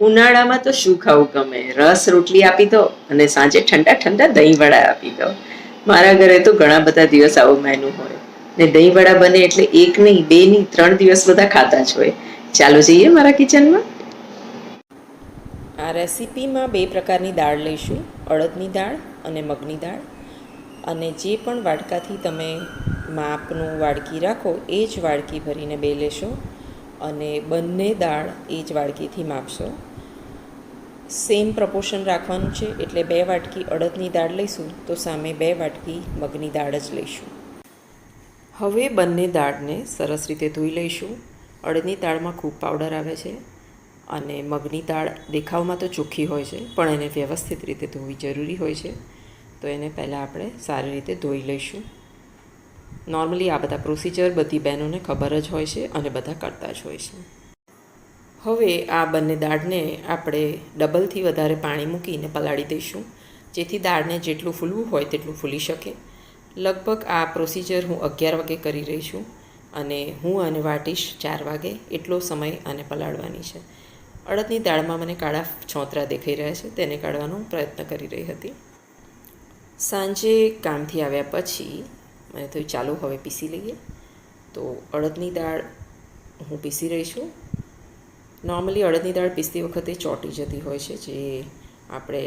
ઉનાળામાં તો શું ખાવું ગમે? રસ રોટલી આપી દો અને સાંજે ઠંડા ઠંડા દહીં વડા આપી દો. મારા ઘરે તો ઘણા બધા દિવસ આવું મેનુ હોય. ને દહીં વડા બને એટલે એક નહીં, બે નહીં, ત્રણ દિવસ બધા ખાતા જ હોય. ચાલો જઈએ મારા કિચનમાં. આ રેસીપીમાં બે પ્રકારની દાળ લઈશું. અડદની દાળ અને મગની દાળ. અને જે પણ વાડકાથી તમે માપનું વાડકી રાખો, એ જ વાડકી ભરીને બે લેશો. અને બંને દાળ એ જ વાડકીથી માપશો. સેમ પ્રપોર્શન રાખવાનું છે, એટલે બે વાટકી અડદની દાળ લઈશું, તો સામે બે વાટકી મગની દાળ જ લઈશું. હવે બંને દાળને સરસ રીતે ધોઈ લઈશું. અડદની દાળમાં ખૂબ પાવડર આવે છે અને મગની દાળ દેખાવમાં તો ચોખ્ખી હોય છે, પણ એને વ્યવસ્થિત રીતે ધોવી જરૂરી હોય છે. તો એને પહેલાં આપણે સારી રીતે ધોઈ લઈશું. નોર્મલી આ બધા પ્રોસિજર બધી બહેનોને ખબર જ હોય છે અને બધા કરતા જ હોય છે. હવે આ બંને દાળને આપણે ડબલથી વધારે પાણી મૂકીને પલાળી દઈશું. જેથી દાળને જેટલું ફૂલવું હોય તેટલું ફૂલી શકે. લગભગ આ પ્રોસિજર હું અગિયાર વાગે કરી રહી છું અને હું આને વાટીશ ચાર વાગે એટલો સમય આને પલાળવાની છે. અડદની દાળમાં મને કાળા છોતરા દેખાઈ રહ્યા છે, તેને કાઢવાનો પ્રયત્ન કરી રહી હતી. સાંજે કામથી આવ્યા પછી મને થયું ચાલો હવે પીસી લઈએ. તો અડદની દાળ હું પીસી રહી છું. નોર્મલી અડદની દાળ પીસતી વખતે ચોંટી જતી હોય છે, જે આપણે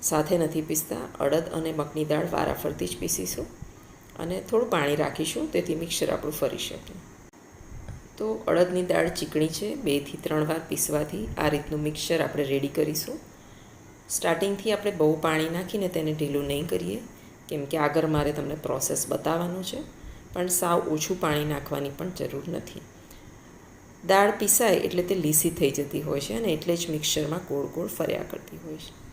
સાથે નથી પીસતા. અડદ અને મગની દાળ વારાફરતી જ પીસીશું અને થોડું પાણી રાખીશું, તેથી મિક્સર આપણું ફરી શકે. તો અડદની દાળ ચીકણી છે બેથી ત્રણ વાર પીસવાથી આ રીતનું મિક્સર આપણે રેડી કરીશું. સ્ટાર્ટિંગથી આપણે બહુ પાણી નાખીને તેને ઢીલું નહીં કરીએ, કેમ કે આગળ મારે તમને પ્રોસેસ બતાવવાનું છે, પણ સાવ ઓછું પાણી નાખવાની પણ જરૂર નથી. દાળ પીસાય એટલે તે લીસી થઈ જતી હોય છે અને એટલે જ મિક્સરમાં ગોળ ગોળ ફર્યા કરતી હોય છે.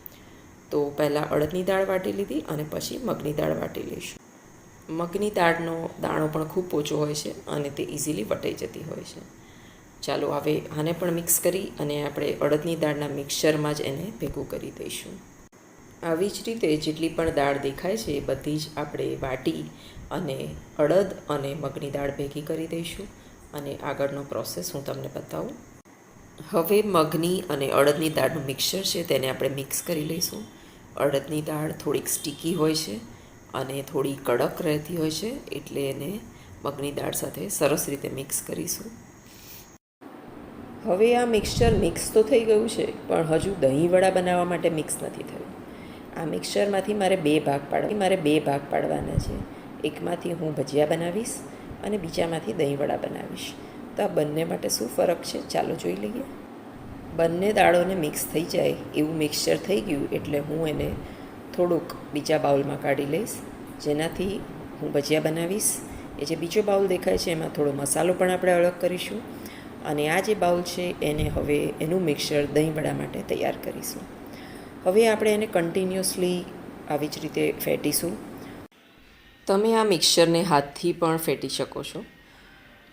તો પહેલાં અડદની દાળ વાટી લીધી અને પછી મગની દાળ વાટી લઈશું. મગની દાળનો દાણો પણ ખૂબ ઓછો હોય છે અને તે ઇઝીલી વટાઈ જતી હોય છે. ચાલો હવે આને પણ મિક્સ કરી અને આપણે અડદની દાળના મિક્સરમાં જ એને ભેગું કરી દઈશું. આવી જ રીતે જેટલી પણ દાળ દેખાય છે એ બધી જ આપણે વાટી અને અડદ અને મગની દાળ ભેગી કરી દઈશું. અને આગળનો પ્રોસેસ હું તમને બતાવું. હવે મગની અને અડદની દાળનું મિક્સર છે, તેને આપણે મિક્સ કરી લઈશું. અડદની દાળ થોડીક સ્ટીકી હોય છે અને થોડી કડક રહેતી હોય છે, એટલે એને મગની દાળ સાથે સરસ રીતે મિક્સ કરીશું. હવે આ મિક્સચર મિક્સ તો થઈ ગયું છે, પણ હજુ દહીં વડા બનાવવા માટે મિક્સ નથી થયું. આ મિક્સચરમાંથી મારે બે ભાગ પાડવા, મારે બે ભાગ પાડવાના છે. એકમાંથી હું ભજીયા બનાવીશ અને બીજામાંથી દહીંવડા બનાવીશ. તો આ બંને માટે શું ફરક છે? ચાલો જોઈ લઈએ. બંને દાળોને મિક્સ થઈ જાય એવું મિક્સચર થઈ ગયું એટલે હું એને થોડુંક બીજા બાઉલમાં કાઢી લઈશ. જેનાથી હું ભજીયા બનાવીશ. એ જે બીજો બાઉલ દેખાય છે એમાં થોડો મસાલો પણ આપણે અલગ કરીશું. અને આ જે બાઉલ છે એને હવે એનું મિક્સર દહીં વડા માટે તૈયાર કરીશું. હવે આપણે એને કન્ટિન્યુઅસલી આવી જ રીતે ફેટીશું. તમે આ મિક્સરને હાથથી પણ ફેટી શકો છો.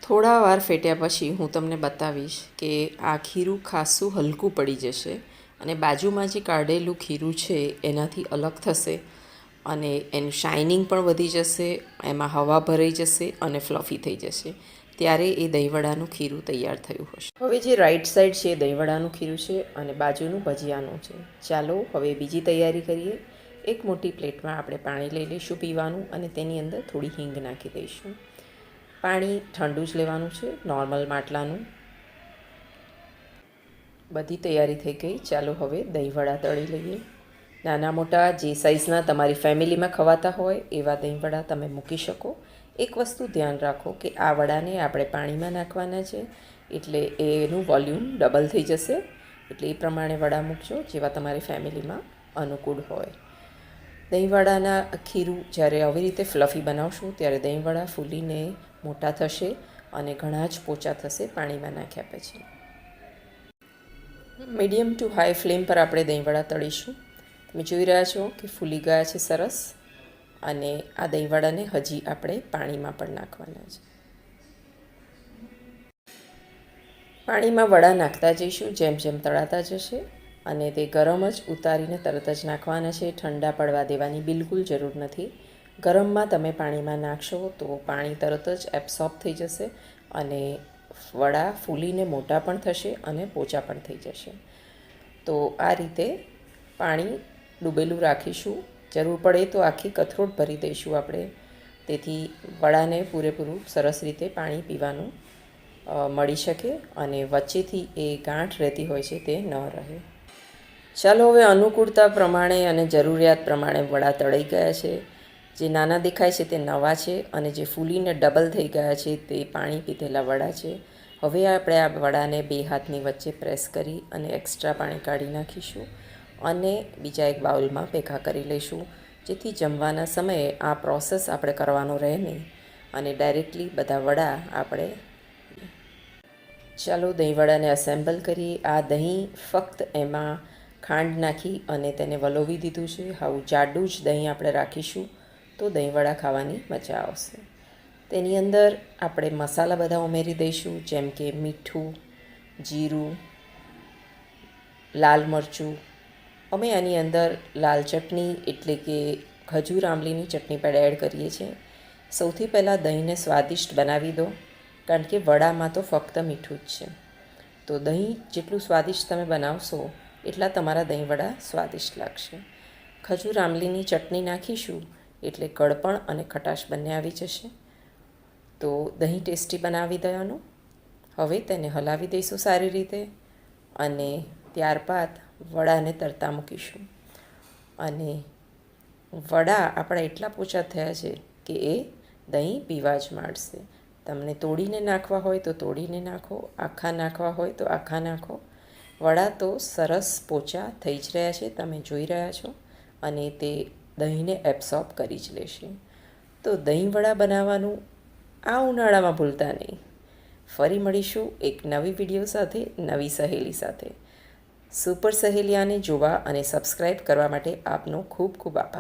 થોડા વાર ફેટ્યા પછી હું તમને બતાવીશ કે આ ખીરું ખાસું હલકું પડી જશે અને બાજુમાં જે કાઢેલું ખીરું છે એનાથી અલગ થશે અને એનું શાઇનિંગ પણ વધી જશે, એમાં હવા ભરાઈ જશે અને ફ્લફી થઈ જશે. ત્યારે એ દહીંવડાનું ખીરું તૈયાર થયું હશે. હવે જે રાઈટ સાઈડ છે એ દહીંવડાનું ખીરું છે અને બાજુનું ભજીયાનું છે. ચાલો હવે બીજી તૈયારી કરીએ. એક મોટી પ્લેટમાં આપણે પાણી લઈ લઈશું પીવાનું અને તેની અંદર થોડી હિંગ નાખી દઈશું. પાણી ઠંડુ જ લેવાનું છે, નોર્મલ માટલાનું. બધી તૈયારી થઈ ગઈ. ચાલો હવે દહીંવડા તળી લઈએ. નાના મોટા જે સાઇઝના તમારી ફેમિલીમાં ખવાતા હોય એવા દહીંવડા તમે મૂકી શકો. એક વસ્તુ ધ્યાન રાખો કે આ વડાને આપણે પાણીમાં નાખવાના છે, એટલે એનું વોલ્યુમ ડબલ થઈ જશે. એટલે એ પ્રમાણે વડા મૂકજો, જેવા તમારી ફેમિલીમાં અનુકૂળ હોય. દહીંવડાના ખીરું જ્યારે આવી રીતે ફ્લફી બનાવશું, ત્યારે દહીંવડા ફૂલીને મોટા થશે અને ઘણા જ પોચા થશે પાણીમાં નાખ્યા પછી. મીડિયમ ટુ હાઈ ફ્લેમ પર આપણે દહીંવડા તળીશું. તમે જોઈ રહ્યા છો કે ફૂલી ગયા છે સરસ અને આ દહીંવડાને હજી આપણે પાણીમાં પણ નાખવાના છે. પાણીમાં વડા નાખતા જઈશું, જેમ જેમ તળાતા જશે અને તે ગરમ જ ઉતારીને તરત જ નાખવાના છે. ઠંડા પડવા દેવાની બિલકુલ જરૂર નથી. ગરમમાં તમે પાણીમાં નાખશો તો પાણી તરત જ એબ્સોર્બ થઈ જશે અને વડા ફૂલીને મોટા પણ થશે અને પોચા પણ થઈ જશે. તો આ રીતે પાણી ડૂબેલું રાખીશું. જરૂર પડે તો આખી કથરોટ ભરી દઈશું આપણે. તેથી વડાને પૂરેપૂરું સરસ રીતે પાણી પીવાનું મળી શકે અને વચ્ચેથી એ ગાંઠ રહેતી હોય છે તે ન રહે. ચાલો હવે અનુકૂળતા પ્રમાણે અને જરૂરિયાત પ્રમાણે વડા તળાઈ ગયા છે. જે નાના દેખાય છે તે નવા છે અને જે ફૂલીને ડબલ થઈ ગયા છે તે પાણી પીધેલા વડા છે. હવે આપણે આ વડાને બે હાથની વચ્ચે પ્રેસ કરી અને એક્સ્ટ્રા પાણી કાઢી નાખીશું અને બીજા એક બાઉલમાં ભેગા કરી લઈશું, જેથી જમવાના સમયે આ પ્રોસેસ આપણે કરવાનો રહે નહીં અને ડાયરેક્ટલી બધા વડા આપણે ચાલો દહીંવડાને અસેમ્બલ કરીએ. આ દહીં ફક્ત એમાં ખાંડ નાખી અને તેને વલોવી દીધું છે. આવું જાડું જ દહીં આપણે રાખીશું તો દહીંવડા ખાવાની મજા આવશે. તેની અંદર આપણે મસાલા બધા ઉમેરી દઈશું, જેમ કે મીઠું, જીરું, લાલ મરચું. અમે આની અંદર લાલ ચટણી એટલે કે ખજૂર આંબલીની ચટણી પણ એડ કરીએ છીએ. સૌથી પહેલાં દહીંને સ્વાદિષ્ટ બનાવી દો, કારણ કે વડામાં તો ફક્ત મીઠું જ છે. તો દહીં જેટલું સ્વાદિષ્ટ તમે બનાવશો એટલા તમારા દહીં વડા સ્વાદિષ્ટ લાગશે. ખજૂર આંબલીની ચટણી નાખીશું એટલે કડપણ અને ખટાશ બંને આવી જશે. તો દહીં ટેસ્ટી બનાવી દેવાનું હવે તેને હલાવી દઈશું સારી રીતે અને ત્યારબાદ વડાને તરતા મૂકીશું. અને વડા આપણા એટલા પોચા થયા છે કે એ દહીં પીવા જ માંડશે. તમને તોડીને નાખવા હોય તો તોડીને નાખો, આખા નાખવા હોય તો આખા નાખો. વડા તો સરસ પોચા થઈ જ રહ્યા છે, તમે જોઈ રહ્યા છો. અને તે દહીંને એબ્સોર્બ કરી જ લેશે. તો દહીં વડા બનાવવાનું આ ઉનાળામાં ભૂલતા નહીં. ફરી મળીશું એક નવી વીડિયો સાથે, નવી સહેલી સાથે. સુપર સહેલિયાને જોવા અને સબસ્ક્રાઈબ કરવા માટે આપનો ખૂબ ખૂબ આભાર.